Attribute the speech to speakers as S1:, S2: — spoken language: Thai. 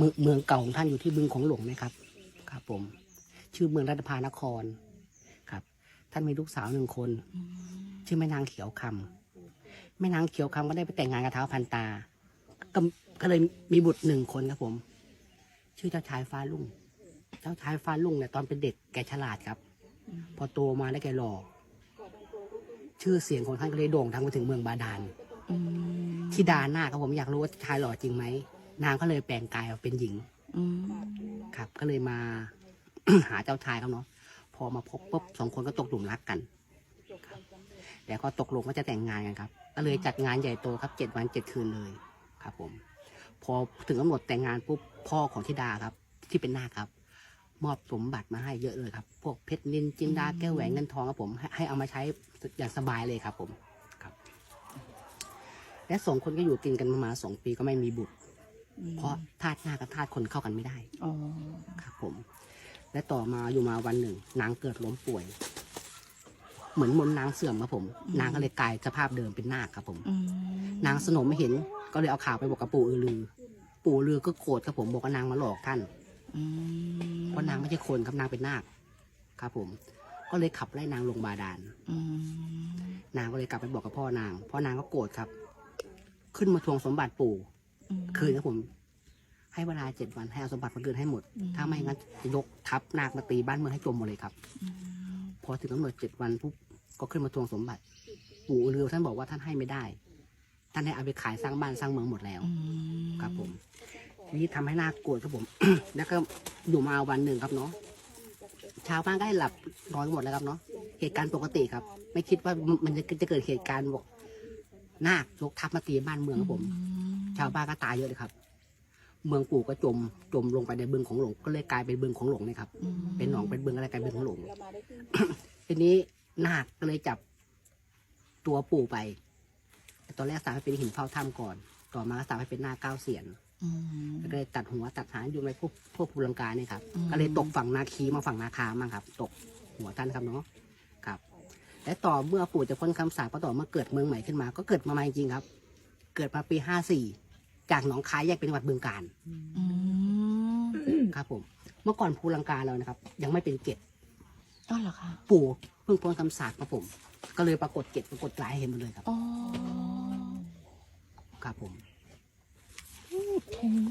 S1: เมืองเมืองเก่าของท่านอยู่ที่บึงของหลวงนะครับ ครับผม ชื่อเมืองรัตภานครครับ ท่านมีลูกสาวหนึ่งคน ชื่อแม่นางเขียวคำแม่นางเขียวคำก็ได้ไปแต่งงานกับเท้าวพันตาก็ก็เลยมีบุตรหนึ่งคนครับผม ชื่อเจ้าชายฟ้าลุ่ง เจ้าชายฟ้าลุ่งเนี่ยตอนเป็นเด็กแกฉลาดครับ พอโตมาแล้วแกหล่อชื่อเสียงของท่านก็เลยโด่งดังไปถึงเมืองบาดาล
S2: อืม
S1: ที่ดาหน้าครับผมอยากรู้ว่าชายหล่อจริงไหม นางก็เลยแปลงกายมาเป็นหญิง
S2: อืม
S1: ครับ ก็เลยมา หาเจ้าชายเขาเนาะพอมาพบปุ๊บสองคนก็ตกหลุมรักกันครับแล้วก็ตกลงว่าจะแต่งงานกันครับ ก็เลยจัดงานใหญ่โตครับเจ็ดวันเจ็ดคืนเลยครับ ผม พอถึงกำหนดแต่งงานปุ๊บพ่อของธิดาครับ ที่เป็นนาคครับ มอบสมบัติมาให้เยอะเลยครับ พวกเพชรนินจินดาแก้วแหวนเงินทองครับผมให้ให้เอามาใช้อย่างสบายเลยครับ ผมครับ และสองคนก็อยู่กินกันประมาณสองปีก็ไม่มีบุตร เพราะธาตุหน้ากับธาตุคนเข้ากันไม่ได้
S2: อ๋อ
S1: ครับผม และต่อมาอยู่มาวันหนึ่ง นางเกิดล้มป่วย เหมือนมนต์นางเสื่อมครับผม นางก็เลยกลายสภาพเดิมเป็นนาคครับผม
S2: อืม
S1: นางสนมไม่เห็น ก็เลยเอาข่าวไปบอกกับปู่อือลือ ปู่อือลือก็โกรธครับผมบอกว่านางมาหลอกท่าน
S2: อืม
S1: เพราะนางไม่ใช่คนครับนางเป็นนาคครับผม ก็เลยขับไล่นางลงบาดาล
S2: อืม
S1: นางก็เลยกลับไปบอกกับพ่อนาง พ่อนางก็โกรธครับ ขึ้นมาทวงสมบัติปู่ คืนครับผม ให้เวลาเจ็ดวันให้เอาสมบัติมาคืนให้หมด ถ้าไม่งั้นจะยกทัพนาคมาตีบ้านเมืองให้จมหมดเลยครับ
S2: อืม
S1: พอถึงกำหนดเจ็ดวันปุ๊บก็ขึ้นมาทวงสมบัติ ปู่อือลือท่านบอกว่าท่านให้ไม่ได้ ท่านให้เอาไปขายสร้างบ้านสร้างเมืองหมดแล้ว
S2: อืม
S1: ครับผมทีนี้ทำให้นาคโกรธครับผม แล้วก็อยู่มาวันหนึ่งครับเนาะชาวบ้านก็ได้หลับนอนกันหมดแล้วครับเนาะเหตุการณ์ปกติครับ ไม่คิดว่ามันมันจะจะเกิดเหตุการณ์บอกนาคยกทัพมาตีบ้านเมืองครับผม ชาวบ้านก็ตายเยอะเลยครับ เมืองปู่ก็จมจมลงไปในบึงของหลง ก็เลยกลายเป็นบึงของหลงนะครับ
S2: อืม
S1: เป็นหนองเป็นบึงอะไรกลายเป็นของหลงทีนี้นาคก็เลยจับตัวปู่ไปแต่ตอนแรกสาวให้เป็นหินเฝ้าถ้ำก่อน ต่อมาก็สาวให้เป็นหน้าคเก้าเสียน
S2: อืม
S1: ก็เลยตัดหัวตัดหางอยู่ในพวกพวกภูลังกาเนี่ยครับ
S2: อืม
S1: ก็เลยตกฝั่งนาคีมาฝั่งนาคามั่งครับ ตกหัวท่านครับเนาะครับและต่อเมื่อปู่จะพ้นคำสาปก็ต่อเมื่อเกิดเมืองใหม่ขึ้นมา ก็เกิดมาใหม่จริงครับ เกิดมาปีห้าสี่ จากหนองคายแยกเป็นจังหวัดบึงกาฬ
S2: อืม
S1: ครับผม เมื่อก่อนภูลังกาเรานะครับ ยังไม่เป็นเกต
S2: อ๋อเหรอคะ
S1: ปู่เพิ่งพ้นคำสาปครับผม ก็เลยปรากฏเกตปรากฏลายให้เห็นหมดเลยครับ
S2: อ๋อ
S1: ครับผม
S2: อืม